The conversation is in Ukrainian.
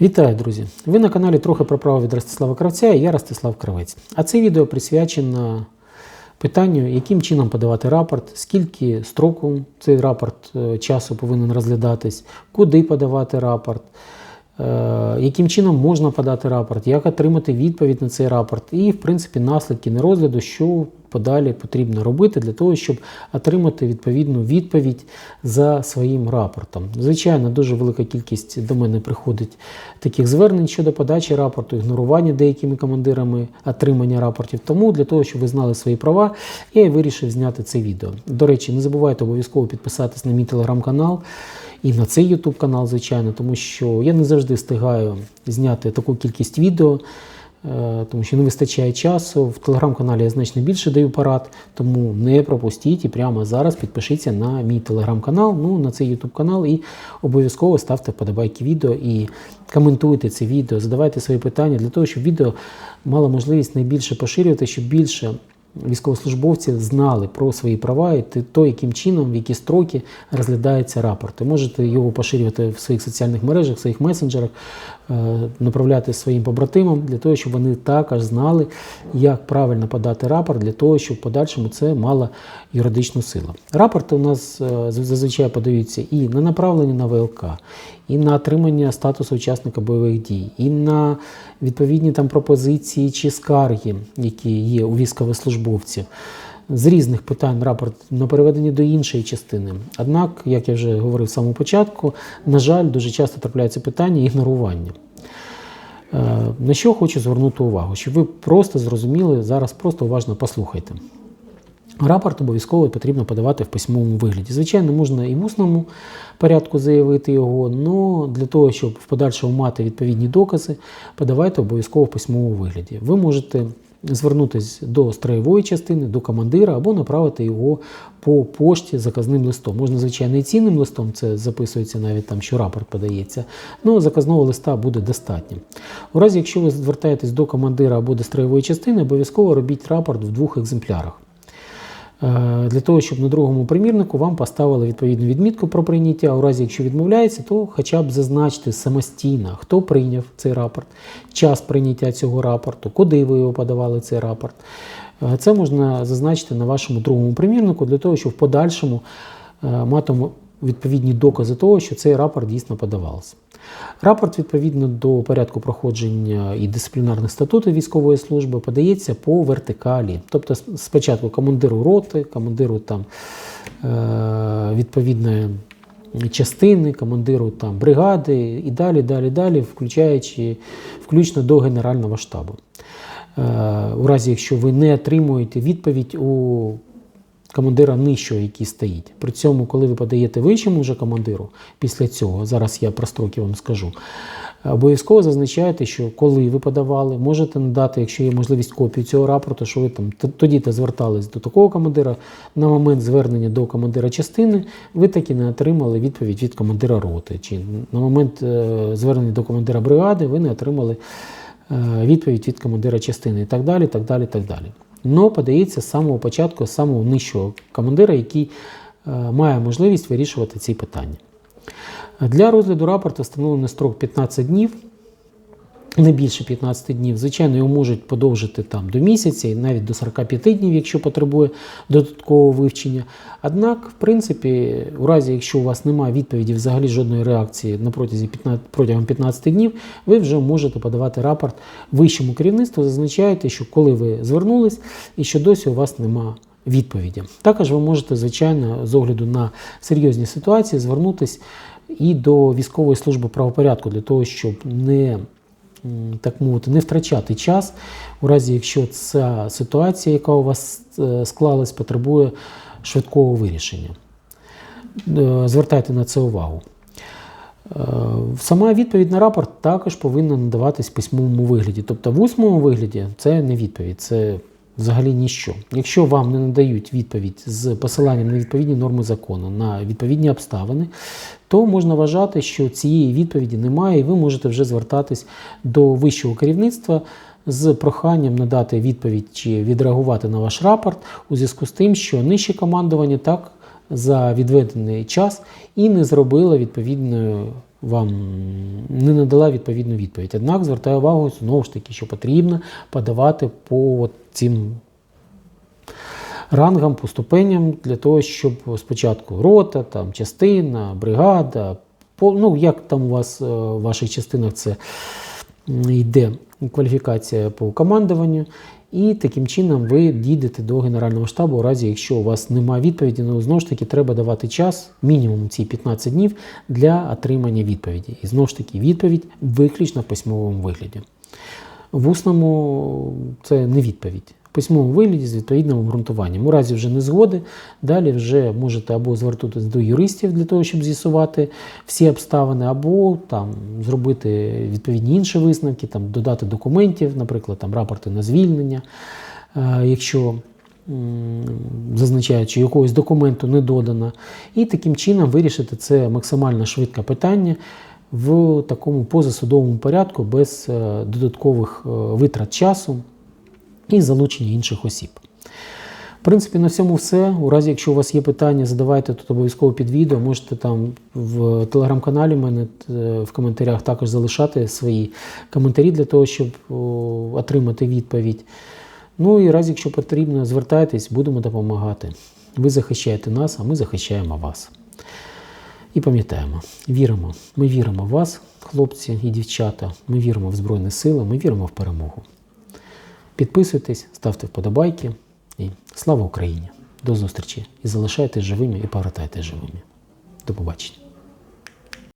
Вітаю, друзі! Ви на каналі трохи про право від Ростислава Кравця і я Ростислав Кравець. А це відео присвячено питанню, яким чином подавати рапорт, скільки строку цей рапорт е, часу повинен розглядатись, куди подавати рапорт, яким чином можна подати рапорт, як отримати відповідь на цей рапорт, і, в принципі, наслідки нерозгляду, що подалі потрібно робити для того, щоб отримати відповідну відповідь за своїм рапортом. Звичайно, дуже велика кількість до мене приходить таких звернень щодо подачі рапорту, ігнорування деякими командирами отримання рапортів. Тому для того, щоб ви знали свої права, я і вирішив зняти це відео. До речі, не забувайте обов'язково підписатись на мій телеграм-канал. І на цей YouTube канал, звичайно, тому що я не завжди встигаю зняти таку кількість відео, е, тому що не вистачає часу. В телеграм-каналі я значно більше даю парад, тому не пропустіть і прямо зараз підпишіться на мій телеграм-канал, ну на цей YouTube канал і обов'язково ставте вподобайки відео і коментуйте це відео, задавайте свої питання для того, щоб відео мало можливість найбільше поширювати, щоб більше військовослужбовці знали про свої права і то, яким чином, в які строки розглядається рапорт. Ви можете його поширювати в своїх соціальних мережах, в своїх месенджерах, е, направляти своїм побратимам для того, щоб вони також знали, як правильно подати рапорт, для того, щоб в подальшому це мало юридичну силу. Рапорти у нас е, зазвичай подаються і на направлення на ВЛК, і на отримання статусу учасника бойових дій, і на відповідні там пропозиції чи скарги, які є у військовослужбовців. З різних питань рапорт на переведення до іншої частини. Однак, як я вже говорив з самого початку, на жаль, дуже часто трапляються питання ігнорування. Е, На що хочу звернути увагу, щоб ви просто зрозуміли, зараз просто уважно послухайте. Рапорт обов'язково потрібно подавати в письмовому вигляді. Звичайно, можна і в усному порядку заявити його, але для того, щоб в подальшому мати відповідні докази, подавайте обов'язково в письмовому вигляді. Ви можете звернутися до строєвої частини, до командира або направити його по пошті заказним листом. Можна, звичайно, і цінним листом, це записується навіть там, що рапорт подається. Ну, заказного листа буде достатньо. У разі, якщо ви звертаєтесь до командира або до строєвої частини, обов'язково робіть рапорт в двох екземплярах. Е, Для того, щоб на другому примірнику вам поставили відповідну відмітку про прийняття. У разі, якщо відмовляється, то хоча б зазначте самостійно, хто прийняв цей рапорт, час прийняття цього рапорту, куди ви його подавали цей рапорт. Е, Це можна зазначити на вашому другому примірнику для того, щоб в подальшому е, мати відповідні докази того, що цей рапорт дійсно подавався. Рапорт відповідно до порядку проходження і дисциплінарних статутів військової служби подається по вертикалі. Тобто спочатку командиру роти, командиру там е, відповідної частини, командиру там бригади і далі, далі, далі, включаючи включно до Генерального штабу. Е, У разі, якщо ви не отримуєте відповідь у командира нижчого, який стоїть. При цьому, коли ви подаєте вищому вже командиру, після цього, зараз я про строки вам скажу, обов'язково зазначаєте, що коли ви подавали, можете надати, якщо є можливість копію цього рапорту, що ви там тоді-то звертались до такого командира. На момент звернення до командира частини ви таки не отримали відповідь від командира роти. Чи на момент е, звернення до командира бригади ви не отримали е, відповідь від командира частини і так далі, так далі, так далі. Но подається з самого початку, з самого нижчого командира, який е, має можливість вирішувати ці питання. Для розгляду рапорту встановлений строк 15 днів, не більше 15 днів. Звичайно, його можуть подовжити там до місяця і навіть до 45 днів, якщо потребує додаткового вивчення. Однак, в принципі, у разі, якщо у вас немає відповіді взагалі жодної реакції на протязі 15, протягом 15 днів, ви вже можете подавати рапорт вищому керівництву, зазначаєте, що коли ви звернулись і що досі у вас немає відповіді. Також ви можете, звичайно, з огляду на серйозні ситуації звернутися і до військової служби правопорядку для того, щоб не так мовити, не втрачати час, у разі якщо ця ситуація, яка у вас е, склалась, потребує швидкого вирішення. Е, Звертайте на це увагу. Е, Сама відповідь на рапорт також повинна надаватись в письмовому вигляді. Тобто в усному вигляді це не відповідь, це взагалі ніщо. Якщо вам не надають відповідь з посиланням на відповідні норми закону, на відповідні обставини, то можна вважати, що цієї відповіді немає, і ви можете вже звертатись до вищого керівництва з проханням надати відповідь чи відреагувати на ваш рапорт у зв'язку з тим, що нижче командування так за відведений час і не зробило відповідної вам не надала відповідну відповідь. Однак звертаю увагу знову ж таки, що потрібно подавати по цим рангам, по ступеням для того, щоб спочатку рота, там, частина, бригада, ну як там у вас е, в ваших частинах це йде кваліфікація по командуванню. І таким чином ви дійдете до Генерального штабу, у разі якщо у вас немає відповіді, ну знову ж таки треба давати час, мінімум ці 15 днів для отримання відповіді. І знову ж таки, відповідь виключно в письмовому вигляді. В усному це не відповідь. Письмовому вигляді з відповідним обґрунтуванням. У разі вже не згоди, далі вже можете або звертатись до юристів для того, щоб з'ясувати всі обставини, або там зробити відповідні інші висновки, там додати документів, наприклад, там рапорти на звільнення. Е, Якщо що якогось документу не додано, і таким чином вирішити це максимально швидке питання в такому позасудовому порядку без е, додаткових е, витрат часу і залучення інших осіб. В принципі, на цьому все. У разі, якщо у вас є питання, задавайте тут обов'язково під відео. Можете там в телеграм-каналі мене е, в коментарях також залишати свої коментарі для того, щоб отримати відповідь. Ну і разі, якщо потрібно, звертайтесь, будемо допомагати. Ви захищаєте нас, а ми захищаємо вас. І пам'ятаємо, віримо. Ми віримо в вас, хлопці і дівчата. Ми віримо в Збройні Сили, ми віримо в перемогу. Підписуйтесь, ставте вподобайки і слава Україні! До зустрічі! І залишайтесь живими і повертайтесь живими. До побачення!